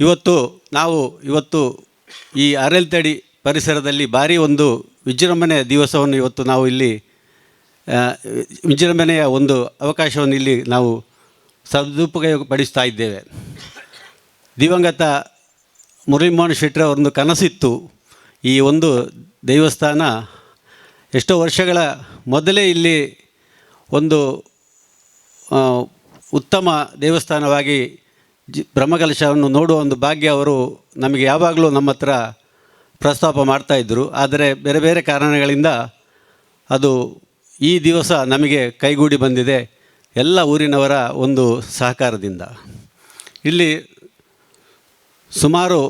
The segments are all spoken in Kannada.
ಇವತ್ತು ನಾವು ಇವತ್ತು ಈ ಆರ್ ತಡಿ ಪರಿಸರದಲ್ಲಿ ಭಾರಿ ಒಂದು ವಿಜೃಂಭಣೆಯ ದಿವಸವನ್ನು ಇವತ್ತು ನಾವು ಇಲ್ಲಿ ವಿಜೃಂಭಣೆಯ ಒಂದು ಅವಕಾಶವನ್ನು ಇಲ್ಲಿ ನಾವು ಸದುಪಯೋಗಪಡಿಸ್ತಾ ಇದ್ದೇವೆ. ದಿವಂಗತ ಮುರಳೀಮೋಹನ್ ಅವರೊಂದು ಕನಸಿತ್ತು ಈ ಒಂದು ದೇವಸ್ಥಾನ ಎಷ್ಟೋ ವರ್ಷಗಳ ಮೊದಲೇ ಇಲ್ಲಿ ಒಂದು ಉತ್ತಮ ದೇವಸ್ಥಾನವಾಗಿ ಜಿ, ಬ್ರಹ್ಮಕಲಶವನ್ನು ನೋಡುವ ಒಂದು ಭಾಗ್ಯ ಅವರು ನಮಗೆ ಯಾವಾಗಲೂ ನಮ್ಮ ಹತ್ರ ಪ್ರಸ್ತಾಪ ಇದ್ದರು ಆದರೆ ಬೇರೆ ಬೇರೆ ಕಾರಣಗಳಿಂದ ಅದು ಈ ದಿವಸ ನಮಗೆ ಕೈಗೂಡಿ ಬಂದಿದೆ ಎಲ್ಲ ಊರಿನವರ ಒಂದು ಸಹಕಾರದಿಂದ. ಇಲ್ಲಿ ಸುಮಾರು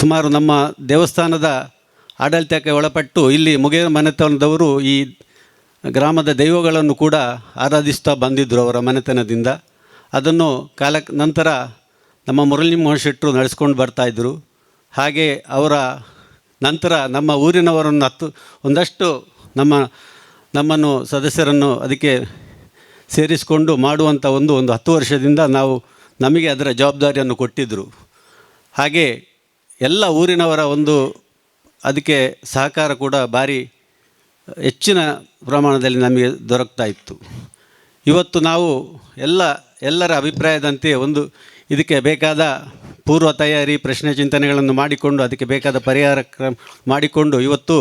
ಸುಮಾರು ನಮ್ಮ ದೇವಸ್ಥಾನದ ಆಡಳಿತಕ್ಕೆ ಒಳಪಟ್ಟು ಇಲ್ಲಿ ಮುಗೇರ ಮನೆತನದವರು ಈ ಗ್ರಾಮದ ದೈವಗಳನ್ನು ಕೂಡ ಆರಾಧಿಸ್ತಾ ಬಂದಿದ್ದರು ಅವರ ಮನೆತನದಿಂದ. ಅದನ್ನು ಕಾಲ ನಂತರ ನಮ್ಮ ಮುರಳಿ ಮೋಹನ್ ಶೆಟ್ಟರು ನಡೆಸ್ಕೊಂಡು ಬರ್ತಾಯಿದ್ರು ಹಾಗೆ ಅವರ ನಂತರ ನಮ್ಮ ಊರಿನವರನ್ನು ಹತ್ತು, ಒಂದಷ್ಟು ನಮ್ಮ, ನಮ್ಮನ್ನು ಸದಸ್ಯರನ್ನು ಅದಕ್ಕೆ ಸೇರಿಸಿಕೊಂಡು ಮಾಡುವಂಥ ಒಂದು ಒಂದು ಹತ್ತು ವರ್ಷದಿಂದ ನಾವು ನಮಗೆ ಅದರ ಜವಾಬ್ದಾರಿಯನ್ನು ಕೊಟ್ಟಿದ್ದರು. ಹಾಗೆ ಎಲ್ಲ ಊರಿನವರ ಒಂದು ಅದಕ್ಕೆ ಸಹಕಾರ ಕೂಡ ಭಾರಿ ಹೆಚ್ಚಿನ ಪ್ರಮಾಣದಲ್ಲಿ ನಮಗೆ ದೊರಕ್ತಾ ಇತ್ತು. ಇವತ್ತು ನಾವು ಎಲ್ಲ, ಎಲ್ಲರ ಅಭಿಪ್ರಾಯದಂತೆ ಒಂದು ಇದಕ್ಕೆ ಬೇಕಾದ ಪೂರ್ವ ತಯಾರಿ, ಪ್ರಶ್ನೆ ಚಿಂತನೆಗಳನ್ನು ಮಾಡಿಕೊಂಡು, ಅದಕ್ಕೆ ಬೇಕಾದ ಪರಿಹಾರ ಕ್ರಮ ಮಾಡಿಕೊಂಡು, ಇವತ್ತು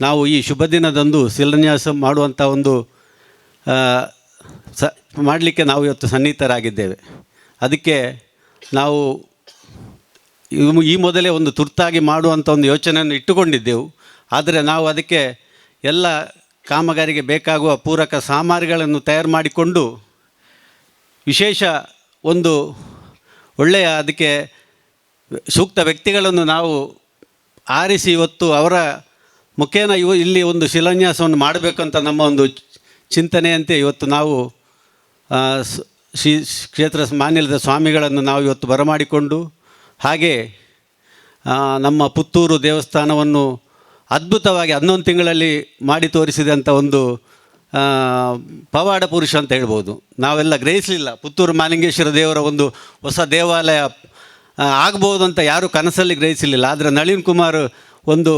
ನಾವು ಈ ಶುಭ ದಿನದಂದು ಶಿಲಾನ್ಯಾಸ ಮಾಡುವಂಥ ಒಂದು ಸ, ಮಾಡಲಿಕ್ಕೆ ನಾವು ಇವತ್ತು ಸನ್ನಿಹಿತರಾಗಿದ್ದೇವೆ. ಅದಕ್ಕೆ ನಾವು ಈ ಮೊದಲೇ ಒಂದು ತುರ್ತಾಗಿ ಮಾಡುವಂಥ ಒಂದು ಯೋಚನೆಯನ್ನು ಇಟ್ಟುಕೊಂಡಿದ್ದೆವು. ಆದರೆ ನಾವು ಅದಕ್ಕೆ ಎಲ್ಲ ಕಾಮಗಾರಿಗೆ ಬೇಕಾಗುವ ಪೂರಕ ಸಾಮಾರಿಗಳನ್ನು ತಯಾರು ಮಾಡಿಕೊಂಡು, ವಿಶೇಷ ಒಂದು ಒಳ್ಳೆಯ ಅದಕ್ಕೆ ಸೂಕ್ತ ವ್ಯಕ್ತಿಗಳನ್ನು ನಾವು ಆರಿಸಿ ಇವತ್ತು ಅವರ ಮುಖೇನ ಇವು ಇಲ್ಲಿ ಒಂದು ಶಿಲಾನ್ಯಾಸವನ್ನು ಮಾಡಬೇಕಂತ ನಮ್ಮ ಒಂದು ಚಿಂತನೆಯಂತೆ ಇವತ್ತು ನಾವು ಶ್ರೀ, ಕ್ಷೇತ್ರ ಮಾನ್ಯದ ಸ್ವಾಮಿಗಳನ್ನು ನಾವು ಇವತ್ತು ಬರಮಾಡಿಕೊಂಡು ಹಾಗೆ ನಮ್ಮ ಪುತ್ತೂರು ದೇವಸ್ಥಾನವನ್ನು ಅದ್ಭುತವಾಗಿ ಹನ್ನೊಂದು ತಿಂಗಳಲ್ಲಿ ಮಾಡಿ ತೋರಿಸಿದಂಥ ಒಂದು ಪವಾಡ ಪುರುಷ ಅಂತ ಹೇಳ್ಬೋದು. ನಾವೆಲ್ಲ ಗ್ರಹಿಸಲಿಲ್ಲ. ಪುತ್ತೂರು ಮಾಲಿಂಗೇಶ್ವರ ದೇವರ ಒಂದು ಹೊಸ ದೇವಾಲಯ ಆಗ್ಬೋದು ಅಂತ ಯಾರೂ ಕನಸಲ್ಲಿ ಗ್ರಹಿಸಲಿಲ್ಲ. ಆದರೆ ನಳಿನ್ ಕುಮಾರ್ ಒಂದು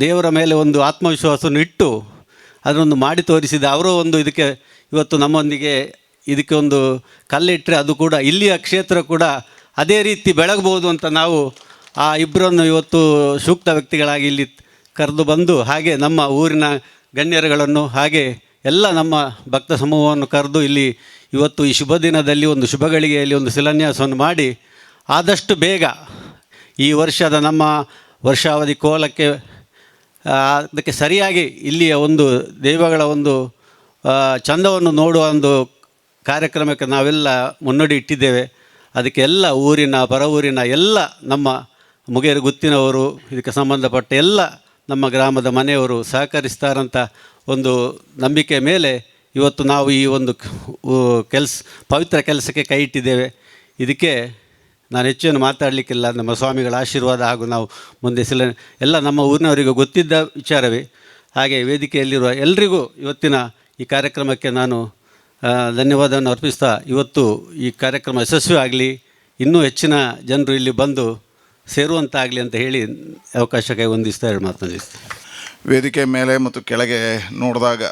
ದೇವರ ಮೇಲೆ ಒಂದು ಆತ್ಮವಿಶ್ವಾಸವನ್ನು ಇಟ್ಟು ಅದನ್ನು ಮಾಡಿ ತೋರಿಸಿದ ಅವರೂ ಒಂದು ಇದಕ್ಕೆ ಇವತ್ತು ನಮ್ಮೊಂದಿಗೆ ಇದಕ್ಕೆ ಒಂದು ಕಲ್ಲಿಟ್ಟರೆ ಅದು ಕೂಡ ಇಲ್ಲಿಯ ಕ್ಷೇತ್ರ ಕೂಡ ಅದೇ ರೀತಿ ಬೆಳಗ್ಬೋದು ಅಂತ ನಾವು ಆ ಇಬ್ಬರನ್ನು ಇವತ್ತು ಸೂಕ್ತ ವ್ಯಕ್ತಿಗಳಾಗಿ ಇಲ್ಲಿ ಕರೆದು ಬಂದು ಹಾಗೆ ನಮ್ಮ ಊರಿನ ಗಣ್ಯರುಗಳನ್ನು ಹಾಗೆ ಎಲ್ಲ ನಮ್ಮ ಭಕ್ತ ಸಮೂಹವನ್ನು ಕರೆದು ಇಲ್ಲಿ ಇವತ್ತು ಈ ಶುಭ ದಿನದಲ್ಲಿ ಒಂದು ಶುಭ ಗಳಿಗೆಯಲ್ಲಿ ಒಂದು ಶಿಲಾನ್ಯಾಸವನ್ನು ಮಾಡಿ ಆದಷ್ಟು ಬೇಗ ಈ ವರ್ಷದ ನಮ್ಮ ವರ್ಷಾವಧಿ ಕೋಲಕ್ಕೆ ಅದಕ್ಕೆ ಸರಿಯಾಗಿ ಇಲ್ಲಿಯ ಒಂದು ದೈವಗಳ ಒಂದು ಚಂದವನ್ನು ನೋಡುವ ಒಂದು ಕಾರ್ಯಕ್ರಮಕ್ಕೆ ನಾವೆಲ್ಲ ಮುನ್ನಡಿ ಇಟ್ಟಿದ್ದೇವೆ. ಅದಕ್ಕೆ ಎಲ್ಲ ಊರಿನ ಪರ ಊರಿನ ಎಲ್ಲ ನಮ್ಮ ಮುಗೇರು ಗುತ್ತಿನವರು, ಇದಕ್ಕೆ ಸಂಬಂಧಪಟ್ಟ ಎಲ್ಲ ನಮ್ಮ ಗ್ರಾಮದ ಮನೆಯವರು ಸಹಕರಿಸ್ತಾರಂತ ಒಂದು ನಂಬಿಕೆ ಮೇಲೆ ಇವತ್ತು ನಾವು ಈ ಒಂದು ಕೆಲಸ, ಪವಿತ್ರ ಕೆಲಸಕ್ಕೆ ಕೈ ಇಟ್ಟಿದ್ದೇವೆ. ಇದಕ್ಕೆ ನಾನು ಹೆಚ್ಚೇನು ಮಾತಾಡಲಿಕ್ಕಿಲ್ಲ. ನಮ್ಮ ಸ್ವಾಮಿಗಳ ಆಶೀರ್ವಾದ ಹಾಗೂ ನಾವು ಮುಂದೆ ಸಿಲ, ಎಲ್ಲ ನಮ್ಮ ಊರಿನವರಿಗೂ ಗೊತ್ತಿದ್ದ ವಿಚಾರವೇ. ಹಾಗೆ ವೇದಿಕೆಯಲ್ಲಿರುವ ಎಲ್ರಿಗೂ ಇವತ್ತಿನ ಈ ಕಾರ್ಯಕ್ರಮಕ್ಕೆ ನಾನು ಧನ್ಯವಾದವನ್ನು ಅರ್ಪಿಸ್ತಾ ಇವತ್ತು ಈ ಕಾರ್ಯಕ್ರಮ ಯಶಸ್ವಿ ಆಗಲಿ ಇನ್ನೂ ಹೆಚ್ಚಿನ ಜನರು ಇಲ್ಲಿ ಬಂದು ಸೇರುವಂತಾಗಲಿ ಅಂತ ಹೇಳಿ ಅವಕಾಶಕ್ಕೆ ಹೊಂದಿಸ್ತಾ ಹೇಳಿ ಮಾತನಾಡಿಸ್ತೀನಿ ವೇದಿಕೆ ಮೇಲೆ ಮತ್ತು ಕೆಳಗೆ ನೋಡಿದಾಗ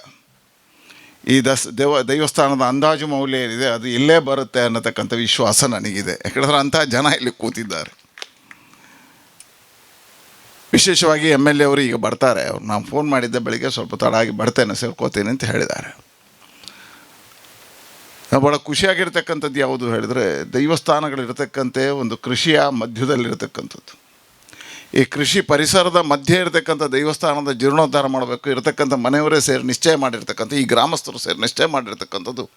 ಈ ದಸ್ ದೇವ ದೇವಸ್ಥಾನದ ಅಂದಾಜು ಮೌಲ್ಯ ಏನಿದೆ ಅದು ಇಲ್ಲೇ ಬರುತ್ತೆ ಅನ್ನತಕ್ಕಂಥ ವಿಶ್ವಾಸ ನನಗಿದೆ. ಯಾಕಂದ್ರೆ ಅಂತಹ ಜನ ಇಲ್ಲಿ ಕೂತಿದ್ದಾರೆ. ವಿಶೇಷವಾಗಿ ಎಂ ಎಲ್ ಎ ಅವರು ಈಗ ಬರ್ತಾರೆ. ಅವ್ರು ನಾನು ಫೋನ್ ಮಾಡಿದ್ದೆ ಬೆಳಿಗ್ಗೆ ಸ್ವಲ್ಪ ತಡ ಆಗಿ ಬರ್ತೇನೆ, ಸೇರ್ಕೋತೀನಿ ಅಂತ ಹೇಳಿದ್ದಾರೆ. ಭಾಳ ಖುಷಿಯಾಗಿರ್ತಕ್ಕಂಥದ್ದು ಯಾವುದು ಹೇಳಿದರೆ ದೈವಸ್ಥಾನಗಳಿರ್ತಕ್ಕಂತೆ ಒಂದು ಕೃಷಿಯ ಮಧ್ಯದಲ್ಲಿರತಕ್ಕಂಥದ್ದು. ಈ ಕೃಷಿ ಪರಿಸರದ ಮಧ್ಯೆ ಇರತಕ್ಕಂಥ ದೇವಸ್ಥಾನದ ಜೀರ್ಣೋದ್ಧಾರ ಮಾಡಬೇಕು, ಇರತಕ್ಕಂಥ ಮನೆಯವರೇ ಸೇರಿ ನಿಶ್ಚಯ ಮಾಡಿರ್ತಕ್ಕಂಥ, ಈ ಗ್ರಾಮಸ್ಥರು ಸೇರಿ ನಿಶ್ಚಯ ಮಾಡಿರ್ತಕ್ಕಂಥದ್ದು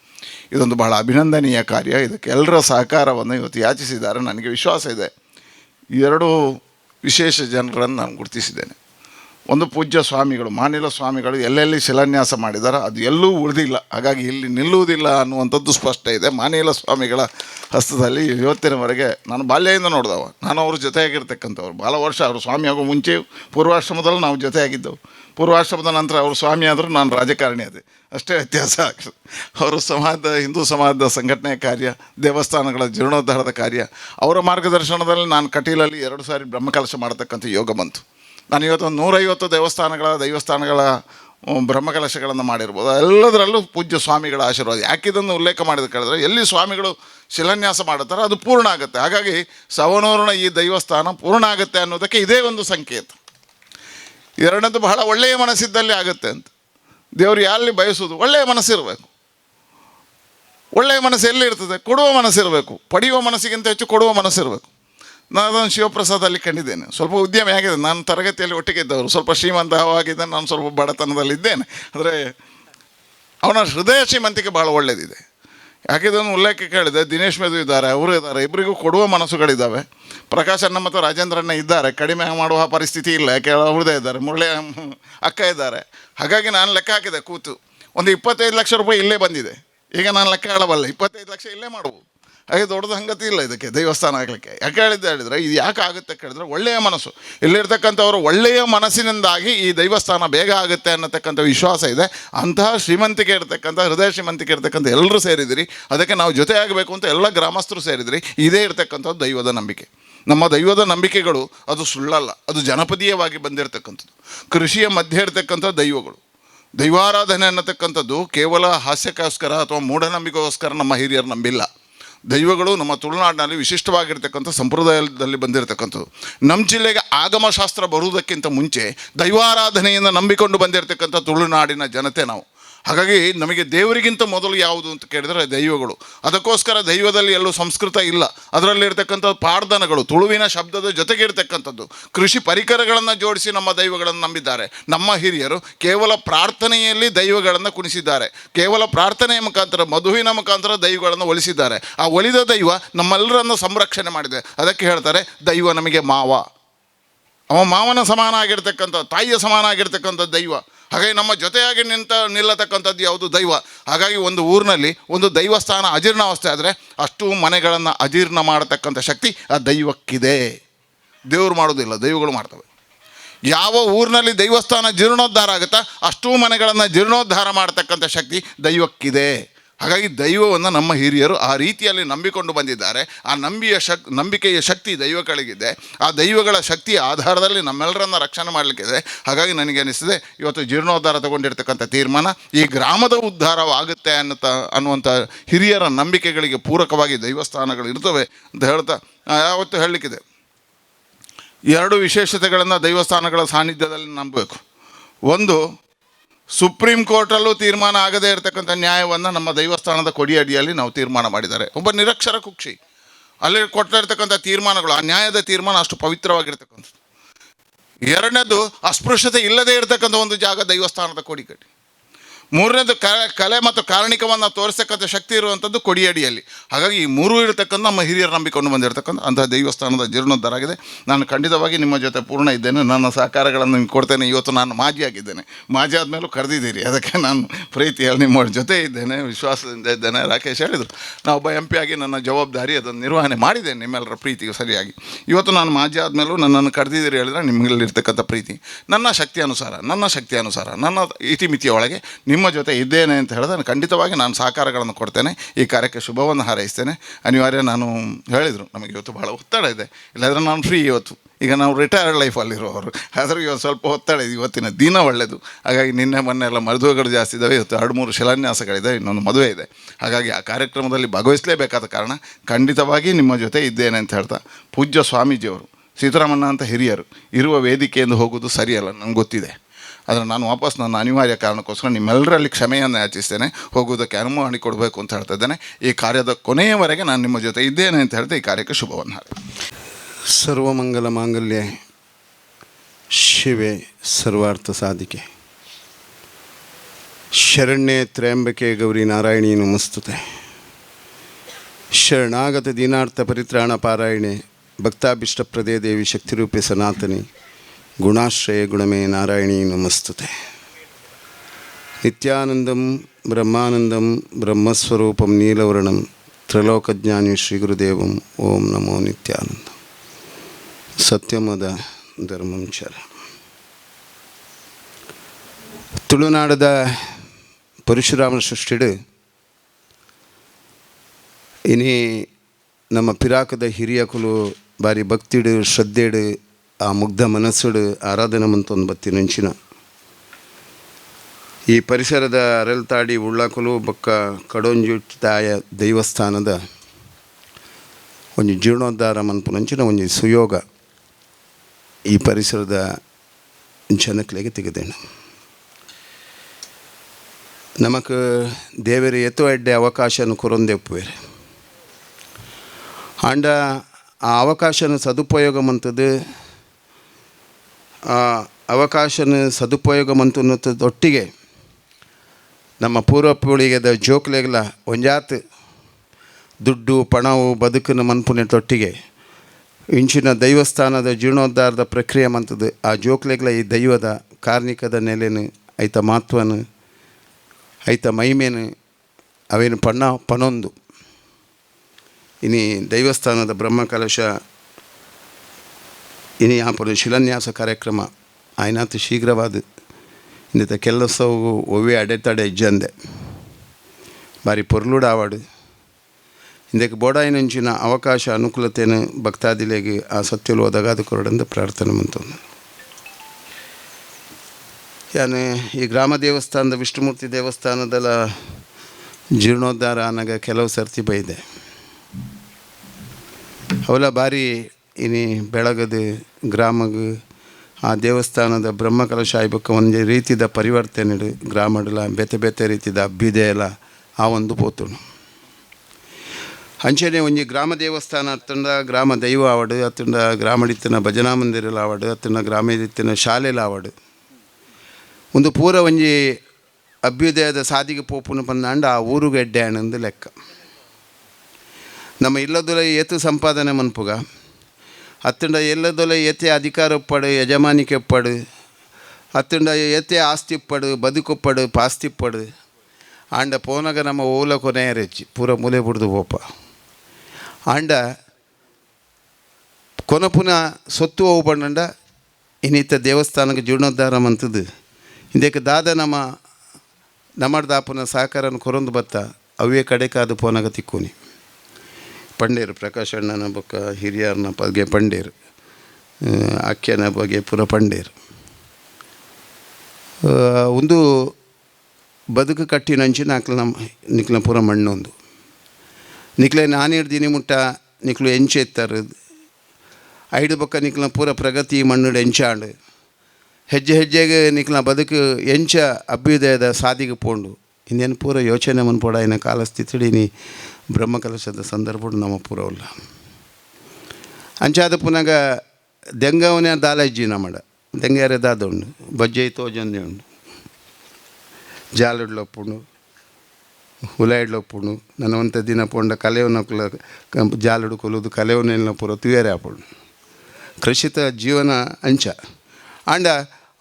ಇದೊಂದು ಬಹಳ ಅಭಿನಂದನೀಯ ಕಾರ್ಯ. ಇದಕ್ಕೆ ಎಲ್ಲರ ಸಹಕಾರವನ್ನು ಇವತ್ತು ಯಾಚಿಸಿದ್ದಾರೆ. ನನಗೆ ವಿಶ್ವಾಸ ಇದೆ. ಎರಡು ವಿಶೇಷ ಜನರನ್ನು ನಾನು ಗುರುತಿಸಿದ್ದೇನೆ. ಒಂದು ಪೂಜ್ಯ ಸ್ವಾಮಿಗಳು, ಮಾನಿಲ ಸ್ವಾಮಿಗಳು ಎಲ್ಲೆಲ್ಲಿ ಶಿಲಾನ್ಯಾಸ ಮಾಡಿದ್ದಾರೆ ಅದು ಎಲ್ಲೂ ಉಳಿದಿಲ್ಲ. ಹಾಗಾಗಿ ಇಲ್ಲಿ ನಿಲ್ಲುವುದಿಲ್ಲ ಅನ್ನುವಂಥದ್ದು ಸ್ಪಷ್ಟ ಇದೆ. ಮಾನಿಲ ಸ್ವಾಮಿಗಳ ಹಸ್ತದಲ್ಲಿ ಇವತ್ತಿನವರೆಗೆ ನಾನು ಬಾಲ್ಯದಿಂದ ನೋಡಿದವ. ನಾನು ಅವ್ರ ಜೊತೆಯಾಗಿರ್ತಕ್ಕಂಥವ್ರು. ಭಾಳ ವರ್ಷ ಅವರು ಸ್ವಾಮಿ ಆಗೋ ಮುಂಚೆ ಪೂರ್ವಾಶ್ರಮದಲ್ಲಿ ನಾವು ಜೊತೆಯಾಗಿದ್ದೆವು. ಪೂರ್ವಾಶ್ರಮದ ನಂತರ ಅವರು ಸ್ವಾಮಿ ಆದರೂ ನಾನು ರಾಜಕಾರಣಿ ಅದೇ ಅಷ್ಟೇ ವ್ಯತ್ಯಾಸ. ಆಗ್ತದೆ ಅವರು ಸಮಾಜದ ಹಿಂದೂ ಸಮಾಜದ ಸಂಘಟನೆ ಕಾರ್ಯ, ದೇವಸ್ಥಾನಗಳ ಜೀರ್ಣೋದ್ಧಾರದ ಕಾರ್ಯ. ಅವರ ಮಾರ್ಗದರ್ಶನದಲ್ಲಿ ನಾನು ಕಟೀಲಲ್ಲಿ ಎರಡು ಸಾರಿ ಬ್ರಹ್ಮಕಲಶ ಮಾಡತಕ್ಕಂಥ ಯೋಗ ಬಂತು. ನಾನು ಇವತ್ತು ನೂರೈವತ್ತು ದೇವಸ್ಥಾನಗಳ, ದೈವಸ್ಥಾನಗಳ ಬ್ರಹ್ಮಕಲಶಗಳನ್ನು ಮಾಡಿರ್ಬೋದು. ಎಲ್ಲದರಲ್ಲೂ ಪೂಜ್ಯ ಸ್ವಾಮಿಗಳ ಆಶೀರ್ವಾದ. ಯಾಕಿದನ್ನು ಉಲ್ಲೇಖ ಮಾಡಿದ ಕೇಳಿದ್ರೆ, ಎಲ್ಲಿ ಸ್ವಾಮಿಗಳು ಶಿಲಾನ್ಯಾಸ ಮಾಡುತ್ತಾರೋ ಅದು ಪೂರ್ಣ ಆಗುತ್ತೆ. ಹಾಗಾಗಿ ಸವಣೂರಿನ ಈ ದೈವಸ್ಥಾನ ಪೂರ್ಣ ಆಗುತ್ತೆ ಅನ್ನೋದಕ್ಕೆ ಇದೇ ಒಂದು ಸಂಕೇತ. ಎರಡನೇದು ಬಹಳ ಒಳ್ಳೆಯ ಮನಸ್ಸಿದ್ದಲ್ಲಿ ಆಗುತ್ತೆ ಅಂತ. ದೇವರು ಯಾರಲ್ಲಿ ಬಯಸೋದು ಒಳ್ಳೆಯ ಮನಸ್ಸಿರಬೇಕು. ಒಳ್ಳೆಯ ಮನಸ್ಸು ಎಲ್ಲಿರ್ತದೆ ಕೊಡುವ ಮನಸ್ಸಿರಬೇಕು. ಪಡೆಯುವ ಮನಸ್ಸಿಗಿಂತ ಹೆಚ್ಚು ಕೊಡುವ ಮನಸ್ಸಿರಬೇಕು. ನಾನು ಅದನ್ನು ಶಿವಪ್ರಸಾದಲ್ಲಿ ಕಂಡಿದ್ದೇನೆ. ಸ್ವಲ್ಪ ಉದ್ಯಮಿ ಆಗಿದೆ. ನಾನು ತರಗತಿಯಲ್ಲಿ ಒಟ್ಟಿಗೆ ಇದ್ದವರು. ಸ್ವಲ್ಪ ಶ್ರೀಮಂತವಾಗಿದ್ದ ನಾನು ಸ್ವಲ್ಪ ಬಡತನದಲ್ಲಿದ್ದೇನೆ ಆದರೆ ಅವನ ಹೃದಯ ಶ್ರೀಮಂತಿಕೆ ಭಾಳ ಒಳ್ಳೆಯದಿದೆ ಯಾಕಿದನ್ನು ಉಲ್ಲೇಖ ಕೇಳಿದೆ. ದಿನೇಶ್ ಮೆದು ಇದ್ದಾರೆ, ಅವರು ಇದ್ದಾರೆ. ಇಬ್ಬರಿಗೂ ಕೊಡುವ ಮನಸ್ಸುಗಳಿದ್ದಾವೆ. ಪ್ರಕಾಶ್ ಅಣ್ಣ ಮತ್ತು ರಾಜೇಂದ್ರಣ್ಣ ಇದ್ದಾರೆ. ಕಡಿಮೆ ಮಾಡುವ ಪರಿಸ್ಥಿತಿ ಇಲ್ಲ. ಯಾಕೆ ಅವ್ರದೇ ಇದ್ದಾರೆ. ಮುರಳಿ ಅಕ್ಕ ಇದ್ದಾರೆ. ಹಾಗಾಗಿ ನಾನು ಲೆಕ್ಕ ಹಾಕಿದೆ ಕೂತು. ಒಂದು ಇಪ್ಪತ್ತೈದು ಲಕ್ಷ ರೂಪಾಯಿ ಇಲ್ಲೇ ಬಂದಿದೆ. ಈಗ ನಾನು ಲೆಕ್ಕ ಹೇಳಬಲ್ಲ. ಇಪ್ಪತ್ತೈದು ಲಕ್ಷ ಇಲ್ಲೇ ಮಾಡ್ಬೋದು ಹಾಗೆ ದೊಡ್ಡದು ಸಂಗತಿ ಇಲ್ಲ ಇದಕ್ಕೆ, ದೇವಸ್ಥಾನ ಆಗಲಿಕ್ಕೆ. ಯಾಕೆ ಹೇಳಿದ್ದೆ ಹೇಳಿದರೆ, ಇದು ಯಾಕೆ ಆಗುತ್ತೆ ಕೇಳಿದ್ರೆ ಒಳ್ಳೆಯ ಮನಸ್ಸು. ಇಲ್ಲಿರ್ತಕ್ಕಂಥವರು ಒಳ್ಳೆಯ ಮನಸ್ಸಿನಿಂದಾಗಿ ಈ ದೇವಸ್ಥಾನ ಬೇಗ ಆಗುತ್ತೆ ಅನ್ನತಕ್ಕಂಥ ವಿಶ್ವಾಸ ಇದೆ. ಅಂತಹ ಶ್ರೀಮಂತಿಕೆ ಇರತಕ್ಕಂಥ, ಹೃದಯ ಶ್ರೀಮಂತಿಕೆ ಇರತಕ್ಕಂಥ ಎಲ್ಲರೂ ಸೇರಿದಿರಿ ಅದಕ್ಕೆ ನಾವು ಜೊತೆ ಆಗಬೇಕು ಅಂತ ಎಲ್ಲ ಗ್ರಾಮಸ್ಥರು ಸೇರಿದಿರಿ ಇದೇ ಇರತಕ್ಕಂಥದ್ದು ದೈವದ ನಂಬಿಕೆ. ನಮ್ಮ ದೈವದ ನಂಬಿಕೆಗಳು ಅದು ಸುಳ್ಳಲ್ಲ, ಅದು ಜನಪದೀಯವಾಗಿ ಬಂದಿರತಕ್ಕಂಥದ್ದು. ಕೃಷಿಯ ಮಧ್ಯೆ ಇರತಕ್ಕಂಥ ದೈವಗಳು. ದೈವಾರಾಧನೆ ಅನ್ನತಕ್ಕಂಥದ್ದು ಕೇವಲ ಹಾಸ್ಯಕ್ಕೋಸ್ಕರ ಅಥವಾ ಮೂಢನಂಬಿಕೆಗೋಸ್ಕರ ನಮ್ಮ ಹಿರಿಯರು ನಂಬಿಲ್ಲ. ದೈವಗಳು ನಮ್ಮ ತುಳುನಾಡಿನಲ್ಲಿ ವಿಶಿಷ್ಟವಾಗಿರ್ತಕ್ಕಂಥ ಸಂಪ್ರದಾಯದಲ್ಲಿ ಬಂದಿರತಕ್ಕಂಥದ್ದು. ನಮ್ಮ ಜಿಲ್ಲೆಗೆ ಆಗಮಶಾಸ್ತ್ರ ಬರುವುದಕ್ಕಿಂತ ಮುಂಚೆ ದೈವಾರಾಧನೆಯನ್ನು ನಂಬಿಕೊಂಡು ಬಂದಿರತಕ್ಕಂಥ ತುಳುನಾಡಿನ ಜನತೆ ನಾವು. ಹಾಗಾಗಿ ನಮಗೆ ದೇವರಿಗಿಂತ ಮೊದಲು ಯಾವುದು ಅಂತ ಕೇಳಿದರೆ ದೈವಗಳು. ಅದಕ್ಕೋಸ್ಕರ ದೈವದಲ್ಲಿ ಎಲ್ಲೂ ಸಂಸ್ಕೃತ ಇಲ್ಲ. ಅದರಲ್ಲಿರ್ತಕ್ಕಂಥ ಪಾಡ್ದನಗಳು, ತುಳುವಿನ ಶಬ್ದದ ಜೊತೆಗೆ ಇರತಕ್ಕಂಥದ್ದು. ಕೃಷಿ ಪರಿಕರಗಳನ್ನು ಜೋಡಿಸಿ ನಮ್ಮ ದೈವಗಳನ್ನು ನಂಬಿದ್ದಾರೆ. ನಮ್ಮ ಹಿರಿಯರು ಕೇವಲ ಪ್ರಾರ್ಥನೆಯಲ್ಲಿ ದೈವಗಳನ್ನು ಕುಣಿಸಿದ್ದಾರೆ. ಕೇವಲ ಪ್ರಾರ್ಥನೆಯ ಮುಖಾಂತರ, ಮಧುವಿನ ಮುಖಾಂತರ ದೈವಗಳನ್ನು ಒಲಿಸಿದ್ದಾರೆ. ಆ ಒಲಿದ ದೈವ ನಮ್ಮೆಲ್ಲರನ್ನು ಸಂರಕ್ಷಣೆ ಮಾಡಿದೆ. ಅದಕ್ಕೆ ಹೇಳ್ತಾರೆ, ದೈವ ನಮಗೆ ಮಾವ. ಅವ ಮಾವನ ಸಮಾನ ಆಗಿರ್ತಕ್ಕಂಥ, ತಾಯಿಯ ಸಮಾನ ಆಗಿರ್ತಕ್ಕಂಥ ದೈವ. ಹಾಗಾಗಿ ನಮ್ಮ ಜೊತೆಯಾಗಿ ನಿಂತ ನಿಲ್ಲತಕ್ಕಂಥದ್ದು ಯಾವುದು ದೈವ. ಹಾಗಾಗಿ ಒಂದು ಊರಿನಲ್ಲಿ ಒಂದು ದೈವಸ್ಥಾನ ಅಜೀರ್ಣಾವಸ್ಥೆ ಆದರೆ ಅಷ್ಟು ಮನೆಗಳನ್ನು ಅಜೀರ್ಣ ಮಾಡತಕ್ಕಂಥ ಶಕ್ತಿ ಆ ದೈವಕ್ಕಿದೆ. ದೇವರು ಮಾಡೋದಿಲ್ಲ ದೈವಗಳು ಮಾಡ್ತವೆ. ಯಾವ ಊರಿನಲ್ಲಿ ದೈವಸ್ಥಾನ ಜೀರ್ಣೋದ್ಧಾರ ಆಗುತ್ತಾ ಅಷ್ಟೂ ಮನೆಗಳನ್ನು ಜೀರ್ಣೋದ್ಧಾರ ಮಾಡತಕ್ಕಂಥ ಶಕ್ತಿ ದೈವಕ್ಕಿದೆ. ಹಾಗಾಗಿ ದೈವವನ್ನು ನಮ್ಮ ಹಿರಿಯರು ಆ ರೀತಿಯಲ್ಲಿ ನಂಬಿಕೊಂಡು ಬಂದಿದ್ದಾರೆ. ಆ ನಂಬಿಯ ಶಕ್, ನಂಬಿಕೆಯ ಶಕ್ತಿ ದೈವಗಳಿಗಿದೆ. ಆ ದೈವಗಳ ಶಕ್ತಿಯ ಆಧಾರದಲ್ಲಿ ನಮ್ಮೆಲ್ಲರನ್ನ ರಕ್ಷಣೆ ಮಾಡಲಿಕ್ಕಿದೆ. ಹಾಗಾಗಿ ನನಗೆ ಅನಿಸಿದೆ ಇವತ್ತು ಜೀರ್ಣೋದ್ಧಾರ ತಗೊಂಡಿರ್ತಕ್ಕಂಥ ತೀರ್ಮಾನ ಈ ಗ್ರಾಮದ ಉದ್ಧಾರವಾಗುತ್ತೆ ಅನ್ನತ ಅನ್ನುವಂಥ ಹಿರಿಯರ ನಂಬಿಕೆಗಳಿಗೆ ಪೂರಕವಾಗಿ ದೈವಸ್ಥಾನಗಳು ಇರ್ತವೆ ಅಂತ ಹೇಳ್ತಾ ಯಾವತ್ತು ಹೇಳಲಿಕ್ಕಿದೆ. ಎರಡು ವಿಶೇಷತೆಗಳನ್ನು ದೈವಸ್ಥಾನಗಳ ಸಾನ್ನಿಧ್ಯದಲ್ಲಿ ನಂಬಬೇಕು. ಒಂದು ಸುಪ್ರೀಂ ಕೋರ್ಟಲ್ಲೂ ತೀರ್ಮಾನ ಆಗದೇ ಇರತಕ್ಕಂಥ ನ್ಯಾಯವನ್ನು ನಮ್ಮ ದೈವಸ್ಥಾನದ ಕೊಡಿಯಡಿಯಲ್ಲಿ ನಾವು ತೀರ್ಮಾನ ಮಾಡಿದ್ದಾರೆ. ಒಬ್ಬ ನಿರಕ್ಷರ ಕುಕ್ಷಿ. ಅಲ್ಲಿ ಕೊಟ್ಟಿರ್ತಕ್ಕಂಥ ತೀರ್ಮಾನಗಳು, ಆ ನ್ಯಾಯದ ತೀರ್ಮಾನ ಅಷ್ಟು ಪವಿತ್ರವಾಗಿರ್ತಕ್ಕಂಥದ್ದು. ಎರಡನೇದು, ಅಸ್ಪೃಶ್ಯತೆ ಇಲ್ಲದೇ ಇರತಕ್ಕಂಥ ಒಂದು ಜಾಗ ದೈವಸ್ಥಾನದ ಕೊಡಿಗಡಿ ಮೂರನೇದು ಕಲೆ ಮತ್ತು ಕಾರಣಿಕವನ್ನು ತೋರಿಸ್ತಕ್ಕಂಥ ಶಕ್ತಿ ಇರುವಂಥದ್ದು ಕೊಡಿಯಡಿಯಲ್ಲಿ. ಹಾಗಾಗಿ ಈ ಮೂರು ಇರತಕ್ಕಂಥ ನಮ್ಮ ಹಿರಿಯರು ನಂಬಿಕೊಂಡು ಬಂದಿರತಕ್ಕಂಥ ಅಂತಹ ದೇವಸ್ಥಾನದ ಜೀರ್ಣೋದ್ಧಾರ ಆಗಿದೆ ನಾನು ಖಂಡಿತವಾಗಿ ನಿಮ್ಮ ಜೊತೆ ಪೂರ್ಣ ಇದ್ದೇನೆ. ನನ್ನ ಸಹಕಾರಗಳನ್ನು ನಿಮ್ಗೆ ಕೊಡ್ತೇನೆ. ಇವತ್ತು ನಾನು ಮಾಜಿ ಆಗಿದ್ದೇನೆ. ಮಾಜಿ ಆದಮೇಲೂ ಕರೆದಿದ್ದೀರಿ. ಅದಕ್ಕೆ ನಾನು ಪ್ರೀತಿಯಲ್ಲಿ ನಿಮ್ಮ ಜೊತೆ ಇದ್ದೇನೆ. ವಿಶ್ವಾಸದಿಂದ ಇದ್ದೇನೆ. ರಾಕೇಶ್ ಹೇಳಿದರು ನಾವು ಒಬ್ಬ ಎಂ ಪಿ ಆಗಿ ನನ್ನ ಜವಾಬ್ದಾರಿ ಅದನ್ನು ನಿರ್ವಹಣೆ ಮಾಡಿದ್ದೇನೆ ನಿಮ್ಮೆಲ್ಲರ ಪ್ರೀತಿಗೆ ಸರಿಯಾಗಿ. ಇವತ್ತು ನಾನು ಮಾಜಿ ಆದಮೇಲೂ ನನ್ನನ್ನು ಕರೆದಿದ್ದೀರಿ ಹೇಳಿದ್ರೆ ನಿಮ್ಮಲ್ಲಿರ್ತಕ್ಕಂಥ ಪ್ರೀತಿ. ನನ್ನ ಶಕ್ತಿ ಅನುಸಾರ, ನನ್ನ ಶಕ್ತಿ ಅನುಸಾರ, ನನ್ನ ಇತಿಮಿತಿಯ ಒಳಗೆ ನಿಮ್ಮ ಜೊತೆ ಇದ್ದೇನೆ ಅಂತ ಹೇಳಿದ್ರೆ ಖಂಡಿತವಾಗಿ ನಾನು ಸಹಕಾರಗಳನ್ನು ಕೊಡ್ತೇನೆ. ಈ ಕಾರ್ಯಕ್ಕೆ ಶುಭವನ್ನು ಹಾರೈಸ್ತೇನೆ. ಅನಿವಾರ್ಯ ನಾನು ಹೇಳಿದರು, ನಮಗೆ ಇವತ್ತು ಭಾಳ ಒತ್ತಡ ಇದೆ. ಇಲ್ಲಾಂದರೆ ನಾನು ಫ್ರೀ ಇವತ್ತು. ಈಗ ನಾವು ರಿಟೈರ್ಡ್ ಲೈಫಲ್ಲಿರೋರು ಆದರೂ ಇವತ್ತು ಸ್ವಲ್ಪ ಒತ್ತಡ ಇದೆ. ಇವತ್ತಿನ ದಿನ ಒಳ್ಳೆಯದು ಹಾಗಾಗಿ ನಿನ್ನೆ, ಮೊನ್ನೆ ಎಲ್ಲ ಮದುವೆಗಳು ಜಾಸ್ತಿ ಇದ್ದಾವೆ. ಇವತ್ತು ಎರಡು, ಮೂರು ಶಿಲಾನ್ಯಾಸಗಳಿದೆ. ಇನ್ನೊಂದು ಮದುವೆ ಇದೆ. ಹಾಗಾಗಿ ಆ ಕಾರ್ಯಕ್ರಮದಲ್ಲಿ ಭಾಗವಹಿಸಲೇಬೇಕಾದ ಕಾರಣ ಖಂಡಿತವಾಗಿ ನಿಮ್ಮ ಜೊತೆ ಇದ್ದೇನೆ ಅಂತ ಹೇಳ್ತಾ ಪೂಜ್ಯ ಸ್ವಾಮೀಜಿಯವರು ಸೀತಾರಾಮಣ್ಣ ಅಂತ ಹಿರಿಯರು, ಇರುವ ವೇದಿಕೆಯಿಂದ ಹೋಗೋದು ಸರಿಯಲ್ಲ ನನಗೆ ಗೊತ್ತಿದೆ. ಆದರೆ ನಾನು ವಾಪಸ್ ನನ್ನ ಅನಿವಾರ್ಯ ಕಾರಣಕ್ಕೋಸ್ಕರ ನಿಮ್ಮೆಲ್ಲರಲ್ಲಿ ಕ್ಷಮೆಯನ್ನು ಯಾಚಿಸ್ತೇನೆ. ಹೋಗುವುದಕ್ಕೆ ಅನುವು ಮಾಡಿಕೊಡಬೇಕು ಅಂತ ಹೇಳ್ತಾ ಇದ್ದೇನೆ. ಈ ಕಾರ್ಯದ ಕೊನೆಯವರೆಗೆ ನಾನು ನಿಮ್ಮ ಜೊತೆ ಇದ್ದೇನೆ ಅಂತ ಹೇಳ್ತಾ ಈ ಕಾರ್ಯಕ್ಕೆ ಶುಭವನ್ನು ಹಾಕಿ ಸರ್ವಮಂಗಲ ಮಾಂಗಲ್ಯ ಶಿವೆ ಸರ್ವಾರ್ಥ ಸಾಧಿಕೆ. ಶರಣ್ಯೆ ತ್ರಯಂಬಕೆ ಗೌರಿ ನಾರಾಯಣಿ ನಮಸ್ತುತೆ. ಶರಣಾಗತ ದೀನಾರ್ಥ ಪರಿತ್ರಾಣ ಪಾರಾಯಣೆ ಭಕ್ತಾಭಿಷ್ಟಪ್ರದೇ ದೇವಿ ಶಕ್ತಿರೂಪೆ ಸನಾತನಿ. ಗುಣಾಶ್ರಯ ಗುಣಮೇ ನಾರಾಯಣಿ ನಮಸ್ತುತೆ. ನಿತ್ಯಾನಂದಂ ಬ್ರಹ್ಮಾನಂದಂ ಬ್ರಹ್ಮಸ್ವರೂಪಂ ನೀಲವರ್ಣಂ ತ್ರಿಲೋಕಜ್ಞಾನಿ ಶ್ರೀ ಗುರುದೇವಂ ಓಂ ನಮೋ ನಿತ್ಯಾನಂದ. ಸತ್ಯಮದ ಧರ್ಮಂ ಚರ. ತುಳುನಾಡದ ಪರಶುರಾಮ ಸೃಷ್ಟಿಡು ಇನಿ ನಮ್ಮ ಪಿರಾಕದ ಹಿರಿಯಕುಲು ಬಾರಿ ಭಕ್ತಿಡು ಶ್ರದ್ಧೆಡು ಆ ಮುಗ್ಧ ಮನಸ್ಸುಡು ಆರಾಧನೆ ಮಂತೊಂದು ಬತ್ತಿ ನಂಚಿನ. ಈ ಪರಿಸರದ ಅರಲ್ತಾಡಿ ಉಳ್ಳಾಕಲು ಬೊಕ್ಕ ತಾಯ ದೈವಸ್ಥಾನದ ಒಂಜಿ ಜೀರ್ಣೋದ್ಧಾರ ಮನ್ಪುನಂಚಿನ ಒಂದು ಸುಯೋಗ ಈ ಪರಿಸರದ ಜನಕ್ಲೆಗೆ ತೆಗೆದೇಣ ನಮಕ್ ದೇವರ ಎತ್ತು ಎಡ್ಡೆ ಅವಕಾಶನ ಕೊರೊಂದೆಪ್ಪುವೆರು ಆಂಡ ಆ ಅವಕಾಶನ ಸದುಪಯೋಗ ಮಂತದ್ದು ಆ ಅವಕಾಶನ ಸದುಪಯೋಗ ಮಂತೊಟ್ಟಿಗೆ ನಮ್ಮ ಪೂರ್ವ ಪೀಳಿಗೆದ ಜೋಕ್ಲೆಗ್ಲ ಒಂಜಾತ್ ದುಡ್ಡು, ಪಣವು ಬದುಕಿನ ಮನ್ಪುನ ತೊಟ್ಟಿಗೆ ಇಂಚಿನ ದೈವಸ್ಥಾನದ ಜೀರ್ಣೋದ್ಧಾರದ ಪ್ರಕ್ರಿಯೆ ಮಂತದ್ದು ಆ ಜೋಕ್ಲೆಗ್ಲ ಈ ದೈವದ ಕಾರ್ಣಿಕದ ನೆಲೆನು, ಐತ ಮಹತ್ವನು ಐತ ಮೈಮೇನು ಅವೇನು ಪಣ್ಣ ಪಣೊಂದು. ಇನಿ ದೈವಸ್ಥಾನದ ಬ್ರಹ್ಮಕಲಶ ಇನಿ ಪುರ ಶಿಲಾನ್ಯಾಸ ಕಾರ್ಯಕ್ರಮ ಆಯ್ನಾತು ಶೀಘ್ರವಾದ ಇಂದಿತ ಕೆಲಸವು ಒವ್ವೆ ಅಡೆತಡೆ ಇಜ್ಜಂದೆ. ಬಾರಿ ಪೊರ್ಲುಡ ಆವಾಡು. ಇಂದಕ್ಕೆ ಬೋಡಾಯಿನಂಚಿನ ಅವಕಾಶ ಅನುಕೂಲತೆಯನ್ನು ಭಕ್ತಾದಿಲೆಗೆ ಆ ಸತ್ಯಲು ಒದಗಾದ ಕೊರಡೆಂದು ಪ್ರಾರ್ಥನೆ ಮಂತಂದು. ಯಾನೆ ಈ ಗ್ರಾಮ ದೇವಸ್ಥಾನದ ವಿಷ್ಣುಮೂರ್ತಿ ದೇವಸ್ಥಾನದಲ್ಲ ಜೀರ್ಣೋದ್ಧಾರ ಅನ್ನಗ ಕೆಲವು ಸರ್ತಿ ಬೈದೆ. ಅವಲ್ಲ ಭಾರಿ ಇನಿ ಬೆಳಗದು ಗ್ರಾಮಗ, ಆ ದೇವಸ್ಥಾನದ ಬ್ರಹ್ಮಕಲಶ ಆಯ್ಬೇಕು ಒಂದು ರೀತಿದ ಪರಿವರ್ತನೆ ಗ್ರಾಮಡಲ ಬೇತೆ ಬೇತೆ ರೀತಿದ ಅಭ್ಯುದಯಲ ಆ ಒಂದು ಪೋತುಣು ಅಂಚನೆ ಒಂಜಿ ಗ್ರಾಮ ದೇವಸ್ಥಾನ ಅತ್ತಂಡ ಗ್ರಾಮ ದೈವ ಆವಡು ಅತ್ತಂಡ ಗ್ರಾಮಡಿತ್ತಿನ ಭಜನಾ ಮಂದಿರಲ ಆವಡು ಅತ್ತಂಡ ಗ್ರಾಮದಿತ್ತಿನ ಶಾಲೆಲ ಆವಡು. ಒಂದು ಪೂರ ಒಂಜಿ ಅಭ್ಯುದಯದ ಸಾದಿಗೆ ಪೋಪುನ ಪಂದಾಂಡ ಆ ಊರುಗೆಡ್ಡೆ ಅಣ್ಣಂದು ಲೆಕ್ಕ. ನಮ್ಮ ಇಲ್ಲದೊಲೆ ಏತು ಸಂಪಾದನೆ ಮನ್ಪುಗ ಎಲ್ಲದೊಲೆ ಏತೆ ಅಧಿಕಾರ ಪಡು, ಯಜಮಾನಿಕೆ ಪಡು. ಅತ್ತಿಂಡ ಏತೆ ಆಸ್ತಿ ಪಡು, ಬದುಕು ಪಡು, ಪಾಸ್ತಿ ಪಡು. ಆಂಡ ಪೋನಗ ನಮ್ಮ ಓಲ ಕೊನೆಯ ರೆಚ್ಚಿ ಪೂರ ಮೂಲೆ ಬಿಡ್ದು ಓಪ ಆಂಡ ಕೊನ ಪುನಃ ಸೊತ್ತು ಹೋಗು ಪಂಡ ಇನ್ನಿತ್ತ ದೇವಸ್ಥಾನಕ್ಕೆ ಜೀರ್ಣೋದ್ಧಾರ ಅಂತದ್ದು. ಇದಕ್ಕೆ ದಾದ ನಮ್ಮ ನಮ್ಮಡ್ದಾಪುನ ಸಹಕಾರನ ಕೊರೊಂದು ಬತ್ತ ಅವೇ ಕಡೆಕಾದ ಪೋನಗ ತಿಕ್ಕೂನಿ. ಪಂಡೇರು, ಪ್ರಕಾಶ್ ಅಣ್ಣನ ಬೊಕ್ಕ, ಹಿರಿಯರ್ನ ಬಗ್ಗೆ ಪಂಡೇರು ಅಕ್ಕೆನ ಬಗ್ಗೆ ಪುರ ಪಂಡೇರು. ಒಂದು ಬದುಕು ಕಟ್ಟಿ ನಂಚಿ ನಾಕ್ಲ ನಿಕ್ಲ ಪೂರ ಮಣ್ಣೊಂದು. ನಿಕ್ಲೆ ನಾನು ಮುಟ್ಟ ನಿಕ್ಲು ಎಂಚೆ ಎತ್ತಾರೆ, ಐದು ಬೊಕ್ಕ ನಿಕ್ಲ ಪೂರ ಪ್ರಗತಿ ಮಣ್ಣು ಎಂಚಾಂಡು, ಹೆಜ್ಜೆ ಹೆಜ್ಜೆಗೆ ನಿಕ್ಲ ಬದುಕು ಎಂಚ ಅಭ್ಯುದಯದ ಸಾದಿಗೆ ಪೋಂಡು. ಇನ್ನೇನು ಪೂರ ಯೋಚನೆ ಮನ್ಪೋಡ ಇನ್ನ ಕಾಲ ಸ್ಥಿತಿಡಿ ನೀ ಬ್ರಹ್ಮಕಲಶದ ಸಂದರ್ಭ ನಮ್ಮ ಪೂರವಲ್ಲ ಅಂಚಾದ ಪುನಗ ದೆಂಗವನೇ ದಾಲಜ್ಜಿ ನಮ್ಮಡ ದೆಂಗಾರೆ ದಾದ ಉಂಡು ಬಜ್ಜೆ ತೋಜೊಂದೆ ಉಂಡು ಜಾಲಡ್ಲೊಪ್ಪುಂಡು ಹುಲಾಯ್ಡ್ಲೊಪ್ಪುಂಡು ನನ್ನ ಒಂತ ದಿನ ಪೋಂಡ ಕಲೆವನಕ್ಕಲ ಜಾಲಡು ಕೊಲುದು ಕಲೆವನೆಲ್ಲ ಪೂರ ತುಯರೆ ಆಪುಂಡು. ಕೃಷಿತ ಜೀವನ ಅಂಚ. ಆಂಡ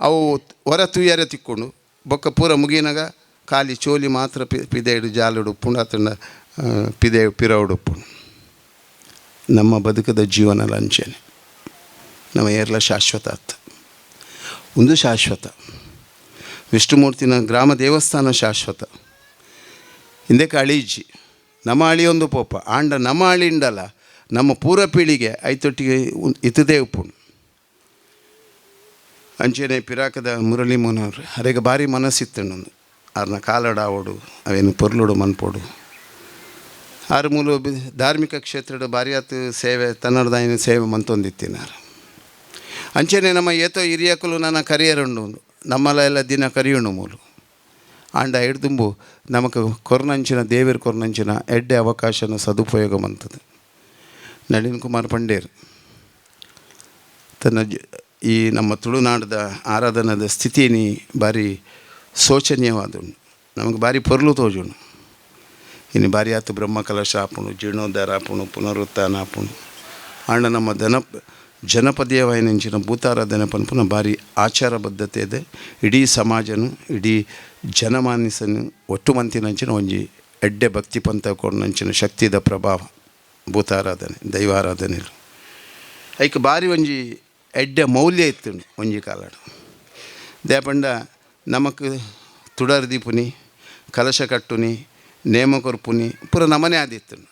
ಅವು ಹೊರ ತುಯ್ಯಾರೆ ತಿಕ್ಕೊಂಡು. ಬೊಕ್ಕ ಪೂರ ಮುಗಿನಾಗ ಖಾಲಿ ಚೋಲಿ ಮಾತ್ರ ಪಿದೆಡು ಜಾಲುಡು ಪುಂಡ ಆ, ಪಿದೆ ಪಿರವಡು ಉಪ್ಪುಂಡು ನಮ್ಮ ಬದುಕದ ಜೀವನ ಲಂಚನೆ. ನಮ್ಮ ಏರ್ಲ ಶಾಶ್ವತ ಅತ್ತ ಒಂದು ಶಾಶ್ವತ. ವಿಷ್ಣುಮೂರ್ತಿನ ಗ್ರಾಮ ದೇವಸ್ಥಾನ ಶಾಶ್ವತ. ಹಿಂದೆ ಅಳೀಜಿ ನಮ್ಮ ಅಳಿಯೊಂದು ಪೋಪ. ಆಂಡ ನಮ್ಮ ಅಳಿಂಡಲ್ಲ ನಮ್ಮ ಪೂರ್ವ ಪೀಳಿಗೆ ಐತೊಟ್ಟಿಗೆ ಇತದೇ ಉಪ್ಪು. ಅಂಚೆನೆ ಪಿರಾಕದ ಮುರಳಿ ಮೋನವ್ರು, ಅರೆಗೆ ಭಾರಿ ಮನಸ್ಸಿತ್ತಣ್ಣೊಂದು ಅವ್ರನ್ನ ಕಾಲಡ ಅವೇನು ಪೊರ್ಲುಡು ಮನ್ಪೋಡು. ಆರು ಮೂಲ ಧಾರ್ಮಿಕ ಕ್ಷೇತ್ರದ ಭಾರಿ ಆತು ಸೇವೆ ತನ್ನಡದಾಯಿನ ಸೇವೆ ಮಂತೊಂದಿತ್ತಿನಾರ. ಅಂಚನೆ ನಮ್ಮ ಏತೋ ಹಿರಿಯಕಲು ನನ್ನ ಕರಿಯರ್ ಉಂಡು ನಮ್ಮಲ್ಲ ಎಲ್ಲ ದಿನ ಕರಿಯುಂಡು ಮೂಲು. ಆಂಡ ಹಿಡ್ದುಂಬು ನಮಗೆ ಕೊರನಂಚಿನ, ದೇವಿರ ಕೊರನಂಚಿನ ಎಡ್ಡೆ ಅವಕಾಶನ ಸದುಪಯೋಗ ಮಂತದೆ. ನಳಿನ್ ಕುಮಾರ್ ಪಂಡೇರ್, ತನ್ನ ಈ ನಮ್ಮ ತುಳುನಾಡದ ಆರಾಧನದ ಸ್ಥಿತಿನಿ ಭಾರಿ ಶೋಚನೀಯವಾದ ನಮಗೆ ಭಾರಿ ಪೊರ್ಲು ತೋಜುಂಡು ಇನ್ನು ಭಾರಿ ಆತು. ಬ್ರಹ್ಮಕಲಶ ಆಪುಣು ಜೀರ್ಣೋದ್ಧಾರ ಆಪುಣು ಪುನರುತ್ಥಾನ ಆಪುಣು ಆಂಡ ನಮ್ಮ ದನ ಜನಪದೀಯವಾಯಿನಂಚಿನ ಭೂತಾರಾಧನೆ ಪನ್ಪುನ ಭಾರಿ ಆಚಾರ ಬದ್ಧತೆ ಇದೆ. ಇಡೀ ಸಮಾಜನು, ಇಡೀ ಜನಮಾನಸನು, ಒಟ್ಟು ಮಂತಿನಂಚಿನ ಒಂಜಿ ಎಡ್ಡೆ ಭಕ್ತಿ ಪಂಥ ನಂಚಿನ ಶಕ್ತಿದ ಪ್ರಭಾವ. ಭೂತಾರಾಧನೆ ದೈವಾರಾಧನೆ ಐಕ್ ಭಾರಿ ಒಂಜಿ ಎಡ್ಡೆ ಮೌಲ್ಯ ಇತ್ತುಂಡು ಒಂಜಿ ಕಾಲಡು. ದೇಪಂಡ ನಮಕ್ ತುಡರ್ ದೀಪುನಿ ಕಲಶ ಕಟ್ಟುನಿ ನೇಮ ಪುನಿ, ಪೂರ ನಮನೆ ಆದಿತ್ತು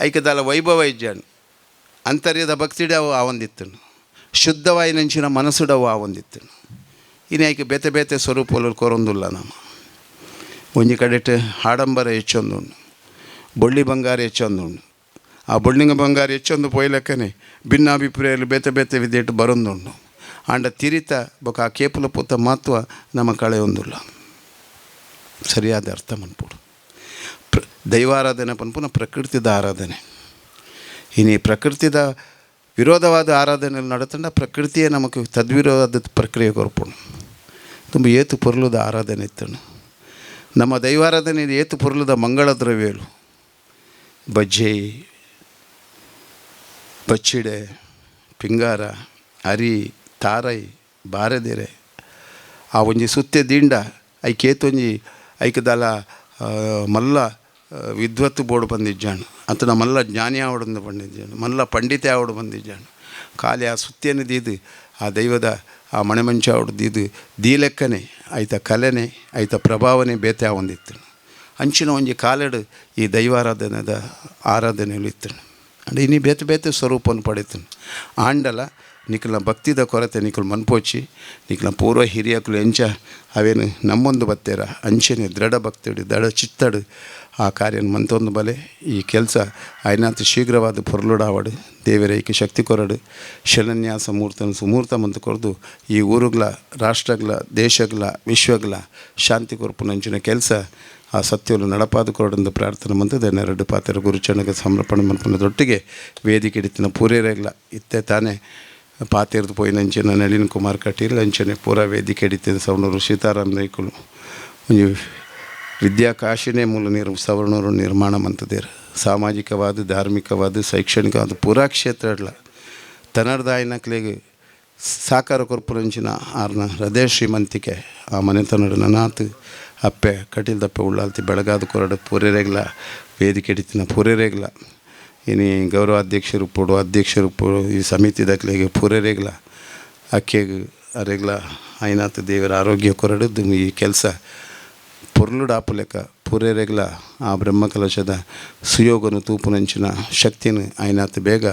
ಐಕದಾಲ ವೈಭವ ಇಜ್ಜಾನು ಅಂತರ್ಯದ ಭಕ್ತಿಡವು ಆವಂದಿತ್ತನು. ಶುದ್ಧವಾಯಿ ನಂಚಿನ ಮನಸ್ಸುಡವು ಆವಂದಿತ್ತನು. ಇನ್ನು ಐಕೆ ಬೇತೆ ಬೇತೆ ಸ್ವರೂಪಗಳು ಕೊರೊಂದುಲ್ಲ ನಮ್ಮ. ಒಂಜಿ ಕಡೆಟ್ ಹಾಡಂಬರ ಹೆಚ್ಚೊಂದುಂಡು ಬೊಳ್ಳಿ ಬಂಗಾರ ಹೆಚ್ಚೊಂದುಂಡು ಆ ಬೊಳ್ಳಿಂಗ ಬಂಗಾರ ಹೆಚ್ಚೊಂದು ಪೊಯ್ಲಕ್ಕನೆ ಭಿನ್ನಾಭಿಪ್ರಾಯలు ಬೇತೆ ಬೇತೆ ವಿದ್ಯೆಟ್ ಬರೊಂದುಂಡು ಆಂಡ ತಿರಿತ ಬೊಕ ಆ ಕೇಪುಲ ಪುತ್ತ ಮಹತ್ವ ನಮ್ಮ ಕಳೆ ಒಂದುಲ್ಲ ಸರಿಯಾದ ಅರ್ಥ ಮನ್ಪುಡು. ದೈವಾರಾಧನೆ ಪನ್ಪುನ ಪ್ರಕೃತಿದ ಆರಾಧನೆ. ಇನ್ನು ಈ ಪ್ರಕೃತಿದ ವಿರೋಧವಾದ ಆರಾಧನೆ ನಡತಂಡ ಪ್ರಕೃತಿಯೇ ನಮಗೆ ತದ್ವಿರೋಧದ ಪ್ರಕ್ರಿಯೆ ಕೊರ್ಪುಣು ತುಂಬ ಏತು ಪೊರ್ಲುದ ಆರಾಧನೆ ಇತ್ತನು ನಮ್ಮ ದೈವಾರಾಧನೆ ಏತು ಪೊರ್ಲುದ ಮಂಗಳ ದ್ರವ್ಯಗಳು ಬಜ್ಜೆ, ಬಚ್ಚಿಡೆ, ಪಿಂಗಾರ, ಅರಿ, ತಾರೈ, ಬಾರೆದೆರೆ. ಆ ಒಂಜಿ ಸುತ್ತೆ ದಿಂಡ, ಐ ಕೇತೊಂಜಿ ಐಕದಲ ಮಲ್ಲ ವಿದ್ವತ್ತು ಬೋರ್ಡ್ ಬಂದಿಜ್ಜಾನು ಅಂತ ಮಲ್ಲ ಜ್ಞಾನಿ ಆವಡಂದು ಬಂದಿದ್ದಾನೆ. ಮಲ್ಲ ಪಂಡಿತೆ ಆವಡು ಬಂದಿದ್ದಾನೆ. ಖಾಲಿ ಆ ಸುತ್ತೇನು ದೀದು, ಆ ದೈವದ ಆ ಮಣೆಮಂಚ ದೀದು, ದೀಲೆಕ್ಕನೆ, ಆಯ್ತ ಕಲೆನೆ, ಆಯ್ತ ಪ್ರಭಾವನೆ ಬೇತೆ ಆವೊಂದಿತ್ತು. ಅಂಚಿನ ಒಂಜಿ ಕಾಲೆಡು ಈ ದೈವಾರಾಧನೆದ ಆರಾಧನೆಯಲ್ಲಿ ಇತ್ತು ಅಂಡ್ ಇನಿ ಬೇತೆ ಬೇತೆ ಸ್ವರೂಪವನ್ನು ಪಡಿತನು ಆಂಡಲ ನಿಖಲ ಭಕ್ತಿದ ಕೊರತೆ ನಿಖಲ್ ಮನ್ಪೋಚಿ ನಿಖಲ ಪೂರ್ವ ಹಿರಿಯಕುಲು ಎಂಚ ಅವೇನು ನಮ್ಮೊಂದು ಬತ್ತೇರ, ಅಂಚೆನೆ ದೃಢ ಭಕ್ತಿಡು, ದೃಢ ಚಿತ್ತಡು. ಆ ಕಾರ್ಯನ ಮಂತೊಂದು ಬಲೆ, ಈ ಕೆಲಸ ಆಯ್ನಾತ್ ಶೀಘ್ರವಾದ ಪೊರ್ಲುಡಾವಡು ದೇವರೈಕೆ ಶಕ್ತಿ ಕೊರಡು. ಶಿಲಾನ್ಯಾಸ ಮೂರ್ತನ ಸುಮೂರ್ತ ಮಂತು ಕೊರದು, ಈ ಊರುಗಳ ರಾಷ್ಟ್ರಗಳ ದೇಶಗಳ ವಿಶ್ವಗಳ ಶಾಂತಿ ಕೊರಪು ನಂಚಿನ ಕೆಲಸ. ಆ ಸತ್ಯವನ್ನು ನಡಪಾದ ಕೊರಡೆಂದು ಪ್ರಾರ್ಥನೆ ಮಂತದೆ, ನೆರಡು ಪಾತ್ರ ಗುರುಚರಣಗೆ ಸಮರ್ಪಣೆ ಮಂತ್ರದೊಟ್ಟಿಗೆ ವೇದಿಕೆ ಇಡಿತಿನ ಪೂರೇರೆಗ್ಲ ಇತ್ತೆ ತಾನೇ. ಪಾತಿರ್ದು ಪೋಯಿ ನಂಚಿನ ನಳಿನ್ ಕುಮಾರ್ ಕಟೀಲ್, ಅಂಚನೆ ಪೂರ ವೇದಿಕೆ ಹಿಡಿತಿದ ಸವಣೂರು ಸೀತಾರಾಮ್ ನಾಯ್ಕುಲು. ಒಂಜಿ ವಿದ್ಯಾಕಾಶಿನೇ ಮೂಲ ನಿರ್ ಸವರ್ಣರು ನಿರ್ಮಾಣ ಮಂತದೇರು ಸಾಮಾಜಿಕವಾದ, ಧಾರ್ಮಿಕವಾದ, ಶೈಕ್ಷಣಿಕವಾದ ಪೂರಾ ಕ್ಷೇತ್ರಡ್ಲ ತನರ್ದಾಯನಕ್ಲೆಗೆ ಸಾಕಾರ ಕೊರ್ಪುರಂಚಿನ ಆರ್ನ ಹೃದಯ ಶ್ರೀಮಂತಿಕೆ. ಆ ಮನೆತನಡು ನನಾತ್ ಅಪ್ಪೆ ಕಟೀಲ್ ದಪ್ಪೆ ಉಳ್ಳಾಲ್ತಿ ಬೆಳಗಾದ ಕೊರಡು ಪೂರೆರೆಗ್ಲ ವೇದಿಕೆ ಹಿಡಿತಿನ ಪೂರೆರೆಗ್ಲ ಇನಿ ಗೌರವಾಧ್ಯಕ್ಷರು ಪೋಡು ಅಧ್ಯಕ್ಷರು ಪೋಡು ಈ ಸಮಿತಿ ದಕ್ಲೆಗೆ ಪೂರೆರೆಗ್ಲ ಅಕ್ಕೆಗೆ ಅರೆಗ್ಲ ಐನಾಥ ದೇವರ ಆರೋಗ್ಯ ಕೊರಡದ್ದು ಈ ಕೆಲಸ ಪೊರ್ಲುಡಾಪು ಲೆಕ್ಕ ಪೂರೇರೆಗ್ಲ ಆ ಬ್ರಹ್ಮಕಲಶದ ಸುಯೋಗನು ತೂಪುನಂಚಿನ ಶಕ್ತಿಯನ್ನು ಐನಾಥ ಬೇಗ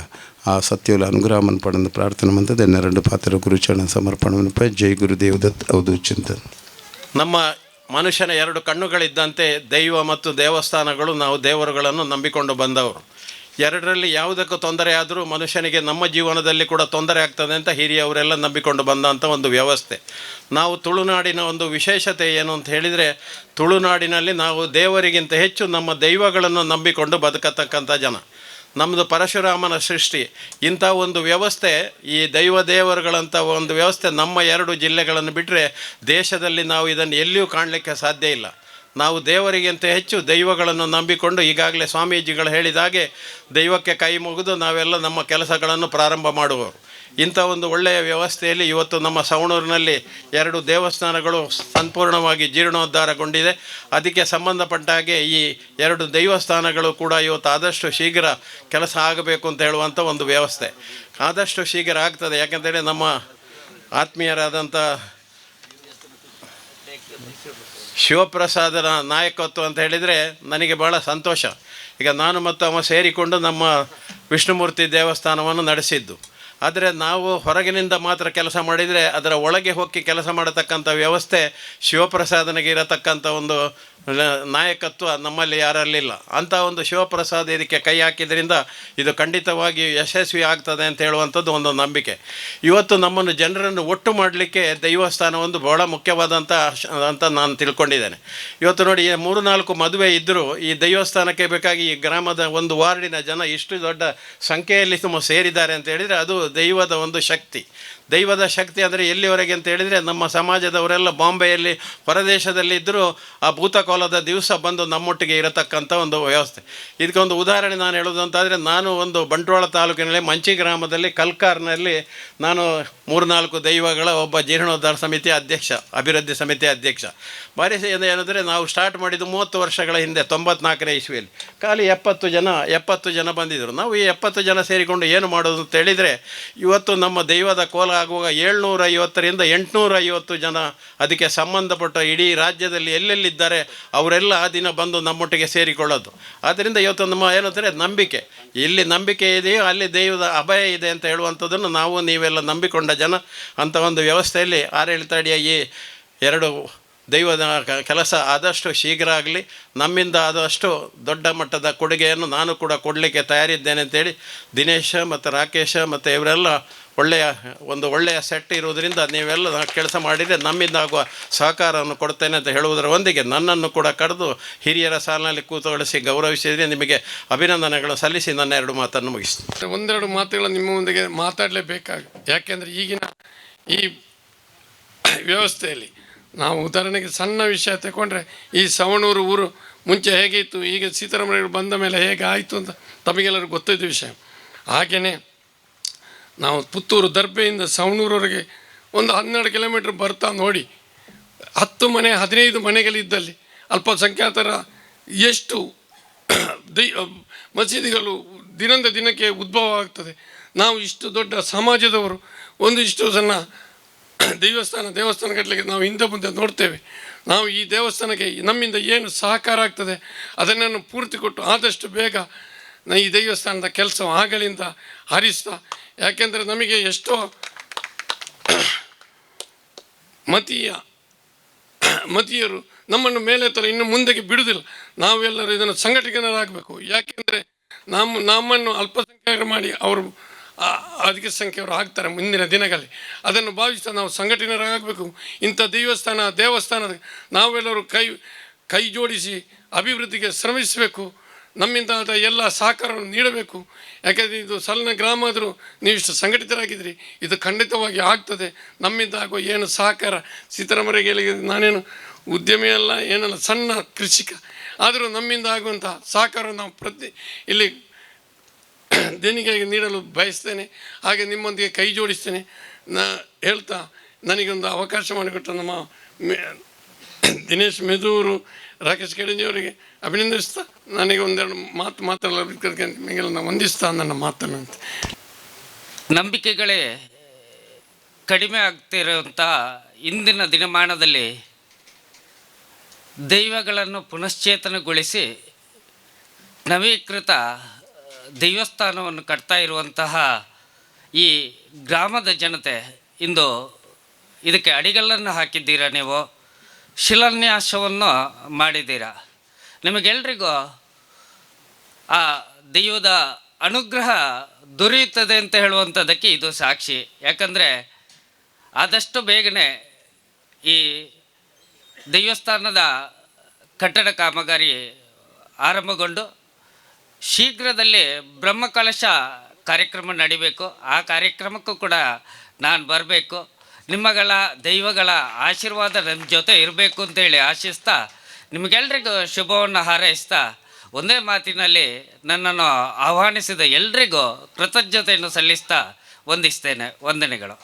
ಆ ಸತ್ಯವುಲ ಅನುಗ್ರಹವನ್ನು ಪಡೆದು ಪ್ರಾರ್ಥನೆ ಮಂತದ ನೆರಡು ಪಾತ್ರ ಗುರುಚರಣ ಸಮರ್ಪಣವನ್ನು ಪೈ ಜೈ ಗುರುದೇವದತ್ ಹೌದು ಚಿಂತನ್. ನಮ್ಮ ಮನುಷ್ಯನ ಎರಡು ಕಣ್ಣುಗಳಿದ್ದಂತೆ ದೈವ ಮತ್ತು ದೇವಸ್ಥಾನಗಳು ನಾವು ದೇವರುಗಳನ್ನು ನಂಬಿಕೊಂಡು ಬಂದವರು. ಎರಡರಲ್ಲಿ ಯಾವುದಕ್ಕೂ ತೊಂದರೆ ಆದರೂ ಮನುಷ್ಯನಿಗೆ ನಮ್ಮ ಜೀವನದಲ್ಲಿ ಕೂಡ ತೊಂದರೆ ಆಗ್ತದೆ ಅಂತ ಹಿರಿಯವರೆಲ್ಲ ನಂಬಿಕೊಂಡು ಬಂದಂಥ ಒಂದು ವ್ಯವಸ್ಥೆ. ನಾವು ತುಳುನಾಡಿನ ಒಂದು ವಿಶೇಷತೆ ಏನು ಅಂತ ಹೇಳಿದರೆ, ತುಳುನಾಡಿನಲ್ಲಿ ನಾವು ದೇವರಿಗಿಂತ ಹೆಚ್ಚು ನಮ್ಮ ದೈವಗಳನ್ನು ನಂಬಿಕೊಂಡು ಬದುಕತಕ್ಕಂಥ ಜನ. ನಮ್ಮದು ಪರಶುರಾಮನ ಸೃಷ್ಟಿ. ಇಂಥ ಒಂದು ವ್ಯವಸ್ಥೆ, ಈ ದೈವ ದೇವರುಗಳಂಥ ಒಂದು ವ್ಯವಸ್ಥೆ ನಮ್ಮ ಎರಡು ಜಿಲ್ಲೆಗಳನ್ನು ಬಿಟ್ಟರೆ ದೇಶದಲ್ಲಿ ನಾವು ಇದನ್ನು ಎಲ್ಲಿಯೂ ಕಾಣಲಿಕ್ಕೆ ಸಾಧ್ಯ ಇಲ್ಲ. ನಾವು ದೇವರಿಗಿಂತ ಹೆಚ್ಚು ದೈವಗಳನ್ನು ನಂಬಿಕೊಂಡು ಈಗಾಗಲೇ ಸ್ವಾಮೀಜಿಗಳು ಹೇಳಿದ ಹಾಗೆ ದೈವಕ್ಕೆ ಕೈ ಮುಗಿದು ನಾವೆಲ್ಲ ನಮ್ಮ ಕೆಲಸಗಳನ್ನು ಪ್ರಾರಂಭ ಮಾಡುವರು. ಇಂಥ ಒಂದು ಒಳ್ಳೆಯ ವ್ಯವಸ್ಥೆಯಲ್ಲಿ ಇವತ್ತು ನಮ್ಮ ಸವಣೂರಿನಲ್ಲಿ ಎರಡು ದೇವಸ್ಥಾನಗಳು ಸಂಪೂರ್ಣವಾಗಿ ಜೀರ್ಣೋದ್ಧಾರಗೊಂಡಿದೆ. ಅದಕ್ಕೆ ಸಂಬಂಧಪಟ್ಟ ಹಾಗೆ ಈ ಎರಡು ದೇವಸ್ಥಾನಗಳು ಕೂಡ ಇವತ್ತು ಆದಷ್ಟು ಶೀಘ್ರ ಕೆಲಸ ಆಗಬೇಕು ಅಂತ ಹೇಳುವಂಥ ಒಂದು ವ್ಯವಸ್ಥೆ. ಆದಷ್ಟು ಶೀಘ್ರ ಆಗ್ತದೆ. ಯಾಕೆಂದರೆ ನಮ್ಮ ಆತ್ಮೀಯರಾದಂಥ ಶಿವಪ್ರಸಾದನ ನಾಯಕತ್ವ ಅಂತ ಹೇಳಿದರೆ ನನಗೆ ಭಾಳ ಸಂತೋಷ. ಈಗ ನಾನು ಮತ್ತು ಅವ ಸೇರಿಕೊಂಡು ನಮ್ಮ ವಿಷ್ಣುಮೂರ್ತಿ ದೇವಸ್ಥಾನವನ್ನು ನಡೆಸಿದ್ದು. ಆದರೆ ನಾವು ಹೊರಗಿನಿಂದ ಮಾತ್ರ ಕೆಲಸ ಮಾಡಿದರೆ ಅದರ ಒಳಗೆ ಹೋಗಿ ಕೆಲಸ ಮಾಡತಕ್ಕಂಥ ವ್ಯವಸ್ಥೆ ಶಿವಪ್ರಸಾದನಿಗೆ ಇರತಕ್ಕಂಥ ಒಂದು ನಾಯಕತ್ವ ನಮ್ಮಲ್ಲಿ ಯಾರಲ್ಲಿಲ್ಲ. ಅಂಥ ಒಂದು ಶಿವಪ್ರಸಾದ್ ಇದಕ್ಕೆ ಕೈ ಹಾಕಿದ್ರಿಂದ ಇದು ಖಂಡಿತವಾಗಿ ಯಶಸ್ವಿ ಆಗ್ತದೆ ಅಂತ ಹೇಳುವಂಥದ್ದು ಒಂದು ನಂಬಿಕೆ. ಇವತ್ತು ನಮ್ಮನ್ನು ಜನರನ್ನು ಒಟ್ಟು ಮಾಡಲಿಕ್ಕೆ ದೈವಸ್ಥಾನ ಒಂದು ಬಹಳ ಮುಖ್ಯವಾದಂಥ ಅಂತ ನಾನು ತಿಳ್ಕೊಂಡಿದ್ದೇನೆ. ಇವತ್ತು ನೋಡಿ ಮೂರು ನಾಲ್ಕು ಮದುವೆ ಇದ್ದರೂ ಈ ದೈವಸ್ಥಾನಕ್ಕೆ ಬೇಕಾಗಿ ಈ ಗ್ರಾಮದ ಒಂದು ವಾರ್ಡಿನ ಜನ ಇಷ್ಟು ದೊಡ್ಡ ಸಂಖ್ಯೆಯಲ್ಲಿ ತುಂಬ ಸೇರಿದ್ದಾರೆ ಅಂತ ಹೇಳಿದರೆ ಅದು ದೈವದ ಒಂದು ಶಕ್ತಿ. ದೈವದ ಶಕ್ತಿ ಅಂದರೆ ಎಲ್ಲಿವರೆಗೆ ಅಂತ ಹೇಳಿದರೆ ನಮ್ಮ ಸಮಾಜದವರೆಲ್ಲ ಬಾಂಬೆಯಲ್ಲಿ ಹೊರದೇಶದಲ್ಲಿದ್ದರೂ ಆ ಭೂತಕೋಲದ ದಿವಸ ಬಂದು ನಮ್ಮೊಟ್ಟಿಗೆ ಇರತಕ್ಕಂಥ ಒಂದು ವ್ಯವಸ್ಥೆ. ಇದಕ್ಕೊಂದು ಉದಾಹರಣೆ ನಾನು ಹೇಳೋದು ಅಂತಾದರೆ ನಾನು ಒಂದು ಬಂಟ್ವಾಳ ತಾಲೂಕಿನಲ್ಲಿ ಮಂಚಿ ಗ್ರಾಮದಲ್ಲಿ ಕಲ್ಕಾರ್ನಲ್ಲಿ ನಾನು ಮೂರ್ನಾಲ್ಕು ದೈವಗಳ ಒಬ್ಬ ಜೀರ್ಣೋದ್ಧಾರ ಸಮಿತಿ ಅಧ್ಯಕ್ಷ, ಅಭಿವೃದ್ಧಿ ಸಮಿತಿ ಅಧ್ಯಕ್ಷ. ಭಾರಿ ಏನಂದರೆ ನಾವು ಸ್ಟಾರ್ಟ್ ಮಾಡಿದ್ದು ಮೂವತ್ತು ವರ್ಷಗಳ ಹಿಂದೆ, ತೊಂಬತ್ನಾಲ್ಕನೇ ಇಸ್ವಿಯಲ್ಲಿ. ಖಾಲಿ ಎಪ್ಪತ್ತು ಜನ ಎಪ್ಪತ್ತು ಜನ ಬಂದಿದ್ದರು. ನಾವು ಈ ಎಪ್ಪತ್ತು ಜನ ಸೇರಿಕೊಂಡು ಏನು ಮಾಡೋದು ಅಂತ ಹೇಳಿದರೆ, ಇವತ್ತು ನಮ್ಮ ದೈವದ ಕೋಲ ಆಗುವಾಗ ಏಳ್ನೂರ ಐವತ್ತರಿಂದ ಎಂಟುನೂರ ಐವತ್ತು ಜನ ಅದಕ್ಕೆ ಸಂಬಂಧಪಟ್ಟ ಇಡೀ ರಾಜ್ಯದಲ್ಲಿ ಎಲ್ಲೆಲ್ಲಿದ್ದಾರೆ ಅವರೆಲ್ಲ ಆ ದಿನ ಬಂದು ನಮ್ಮೊಟ್ಟಿಗೆ ಸೇರಿಕೊಳ್ಳೋದು. ಆದ್ದರಿಂದ ಇವತ್ತು ನಮ್ಮ ಏನಂದರೆ ನಂಬಿಕೆ. ಇಲ್ಲಿ ನಂಬಿಕೆ ಇದೆಯೋ ಅಲ್ಲಿ ದೈವದ ಅಭಯ ಇದೆ ಅಂತ ಹೇಳುವಂಥದ್ದನ್ನು ನಾವು ನೀವೆಲ್ಲ ನಂಬಿಕೊಂಡ ಜನ ಅಂತ ಒಂದು ವ್ಯವಸ್ಥೆಯಲ್ಲಿ ಆಡಳಿತ ಈ ಎರಡು ದೈವದ ಕೆಲಸ ಆದಷ್ಟು ಶೀಘ್ರ ಆಗಲಿ. ನಮ್ಮಿಂದ ಆದಷ್ಟು ದೊಡ್ಡ ಮಟ್ಟದ ಕೊಡುಗೆಯನ್ನು ನಾನು ಕೂಡ ಕೊಡಲಿಕ್ಕೆ ತಯಾರಿದ್ದೇನೆ ಅಂತೇಳಿ ದಿನೇಶ ಮತ್ತು ರಾಕೇಶ ಮತ್ತು ಇವರೆಲ್ಲ ಒಳ್ಳೆಯ, ಒಂದು ಒಳ್ಳೆಯ ಸೆಟ್ ಇರುವುದರಿಂದ ನೀವೆಲ್ಲ ಕೆಲಸ ಮಾಡಿದರೆ ನಮ್ಮಿಂದ ಆಗುವ ಸಹಕಾರವನ್ನು ಕೊಡ್ತೇನೆ ಅಂತ ಹೇಳುವುದರ ಒಂದಿಗೆ ನನ್ನನ್ನು ಕೂಡ ಕರೆದು ಹಿರಿಯರ ಸಾಲಿನಲ್ಲಿ ಕೂತುಗೊಳಿಸಿ ಗೌರವಿಸಿದರೆ ನಿಮಗೆ ಅಭಿನಂದನೆಗಳು ಸಲ್ಲಿಸಿ ನನ್ನ ಎರಡು ಮಾತನ್ನು ಮುಗಿಸ್ತೀನಿ. ಒಂದೆರಡು ಮಾತುಗಳು ನಿಮ್ಮ ಮುಂದೆ ಮಾತಾಡಲೇಬೇಕಾಗ, ಯಾಕೆಂದರೆ ಈಗಿನ ಈ ವ್ಯವಸ್ಥೆಯಲ್ಲಿ ನಾವು ಉದಾಹರಣೆಗೆ ಸಣ್ಣ ವಿಷಯ ತಗೊಂಡ್ರೆ ಈ ಸವಣೂರು ಊರು ಮುಂಚೆ ಹೇಗಿತ್ತು, ಈಗ ಸೀತಾರಾಮಯ್ಯರು ಬಂದ ಮೇಲೆ ಹೇಗೆ ಆಯಿತು ಅಂತ ತಮಗೆಲ್ಲರಿಗೂ ಗೊತ್ತಿದ್ದ ವಿಷಯ. ಹಾಗೆಯೇ ನಾವು ಪುತ್ತೂರು ದರ್ಬೆಯಿಂದ ಸವಣೂರವರೆಗೆ ಒಂದು ಹನ್ನೆರಡು ಕಿಲೋಮೀಟ್ರ್ ಬರ್ತಾ ನೋಡಿ, ಹತ್ತು ಮನೆ, ಹದಿನೈದು ಮನೆಗಳಿದ್ದಲ್ಲಿ ಅಲ್ಪಸಂಖ್ಯಾತರ ಎಷ್ಟು ದೈ, ಮಸೀದಿಗಳು ದಿನದ ದಿನಕ್ಕೆ ಉದ್ಭವ ಆಗ್ತದೆ. ನಾವು ಇಷ್ಟು ದೊಡ್ಡ ಸಮಾಜದವರು, ಒಂದಿಷ್ಟು ಜನ ದೇವಸ್ಥಾನ ದೇವಸ್ಥಾನ ನಾವು ಹಿಂದೆ ಮುಂದೆ ನೋಡ್ತೇವೆ. ನಾವು ಈ ದೇವಸ್ಥಾನಕ್ಕೆ ನಮ್ಮಿಂದ ಏನು ಸಹಕಾರ ಆಗ್ತದೆ ಅದನ್ನು ಪೂರ್ತಿ ಕೊಟ್ಟು ಆದಷ್ಟು ಬೇಗ ಈ ದೇವಸ್ಥಾನದ ಕೆಲಸ ಆಗಲಿಂದ ಹರಿಸ್ತಾ ಯಾಕೆಂದರೆ ನಮಗೆ ಎಷ್ಟೋ ಮತೀಯ, ಮತೀಯರು ನಮ್ಮನ್ನು ಮೇಲೆ ಇನ್ನು ಮುಂದಕ್ಕೆ ಬಿಡುವುದಿಲ್ಲ. ನಾವೆಲ್ಲರೂ ಇದನ್ನು ಸಂಘಟಕರಾಗಬೇಕು ಯಾಕೆಂದರೆ ನಮ್ಮ, ನಮ್ಮನ್ನು ಅಲ್ಪಸಂಖ್ಯಾತರು ಮಾಡಿ ಅವರು ಅಧಿಕ ಸಂಖ್ಯೆಯವರು ಆಗ್ತಾರೆ ಮುಂದಿನ ದಿನಗಳಲ್ಲಿ. ಅದನ್ನು ಭಾವಿಸ್ತಾ ನಾವು ಸಂಘಟನೆಯರಾಗಬೇಕು ಇಂಥ ದೇವಸ್ಥಾನ, ದೇವಸ್ಥಾನದ ನಾವೆಲ್ಲರೂ ಕೈ ಕೈ ಜೋಡಿಸಿ ಅಭಿವೃದ್ಧಿಗೆ ಶ್ರಮಿಸಬೇಕು. ನಮ್ಮಿಂದ ಆದ ಎಲ್ಲ ಸಹಕಾರವನ್ನು ನೀಡಬೇಕು. ಯಾಕೆಂದರೆ ಇದು ಸಣ್ಣ ಗ್ರಾಮ ಆದರೂ ನೀವಿಷ್ಟು ಸಂಘಟಿತರಾಗಿದ್ರಿ ಇದು ಖಂಡಿತವಾಗಿ ಆಗ್ತದೆ. ನಮ್ಮಿಂದ ಆಗುವ ಏನು ಸಹಕಾರ ಸೀತಾರಾಮರಿಗೆ ನಾನೇನು ಉದ್ಯಮಿ ಅಲ್ಲ, ಏನಲ್ಲ, ಸಣ್ಣ ಕೃಷಿಕ. ಆದರೂ ನಮ್ಮಿಂದ ಆಗುವಂಥ ಸಹಕಾರ ನಾವು ಪ್ರತಿ ಇಲ್ಲಿ ದೇಣಿಗೆಗೆ ನೀಡಲು ಬಯಸ್ತೇನೆ. ಹಾಗೆ ನಿಮ್ಮೊಂದಿಗೆ ಕೈ ಜೋಡಿಸ್ತೇನೆ. ನಾ ಹೇಳ್ತಾ ನನಗೊಂದು ಅವಕಾಶ ಮಾಡಿಕೊಟ್ಟ ನಮ್ಮ ದಿನೇಶ್ ಮೆದೂರು ರಾಕೇಶ್ ಕೆಡಂಜಿಯವರಿಗೆ ಅಭಿನಂದಿಸ್ತಾ, ನನಗೆ ಒಂದೆರಡು ಮಾತು ಮಾತಾಡಲಿಕ್ಕೆ ವಂದಿಸ್ತಾ ನನ್ನ ಮಾತನ್ನು ಅಂತ. ನಂಬಿಕೆಗಳೇ ಕಡಿಮೆ ಆಗ್ತಿರುವಂಥ ಇಂದಿನ ದಿನಮಾನದಲ್ಲಿ ದೈವಗಳನ್ನು ಪುನಶ್ಚೇತನಗೊಳಿಸಿ ನವೀಕೃತ ದೈವಸ್ಥಾನವನ್ನು ಕಟ್ತಾ ಇರುವಂತಹ ಈ ಗ್ರಾಮದ ಜನತೆ ಇಂದು ಇದಕ್ಕೆ ಅಡಿಗಲ್ಲನ್ನು ಹಾಕಿದ್ದೀರಾ ನೀವು? ಶಿಲಾನ್ಯಾಸವನ್ನು ಮಾಡಿದ್ದೀರಾ? ನಿಮಗೆಲ್ರಿಗೂ ಆ ದೈವದ ಅನುಗ್ರಹ ದೊರೆಯುತ್ತದೆ ಅಂತ ಹೇಳುವಂಥದ್ದಕ್ಕೆ ಇದು ಸಾಕ್ಷಿ. ಯಾಕಂದರೆ ಆದಷ್ಟು ಬೇಗನೆ ಈ ದೇವಸ್ಥಾನದ ಕಟ್ಟಡ ಕಾಮಗಾರಿ ಆರಂಭಗೊಂಡು ಶೀಘ್ರದಲ್ಲಿ ಬ್ರಹ್ಮಕಲಶ ಕಾರ್ಯಕ್ರಮ ನಡಿಬೇಕು. ಆ ಕಾರ್ಯಕ್ರಮಕ್ಕೂ ಕೂಡ ನಾನು ಬರಬೇಕು. ನಿಮ್ಮಗಳ ದೈವಗಳ ಆಶೀರ್ವಾದ ನಮ್ಮ ಜೊತೆ ಇರಬೇಕು ಅಂತೇಳಿ ಆಶಿಸ್ತಾ ನಿಮಗೆಲ್ರಿಗೂ ಶುಭವನ್ನು ಹಾರೈಸ್ತಾ ಒಂದೇ ಮಾತಿನಲ್ಲಿ ನನ್ನನ್ನು ಆಹ್ವಾನಿಸಿದ ಎಲ್ರಿಗೂ ಕೃತಜ್ಞತೆಯನ್ನು ಸಲ್ಲಿಸ್ತಾ ವಂದಿಸ್ತೇನೆ ವಂದನೆಗಳು.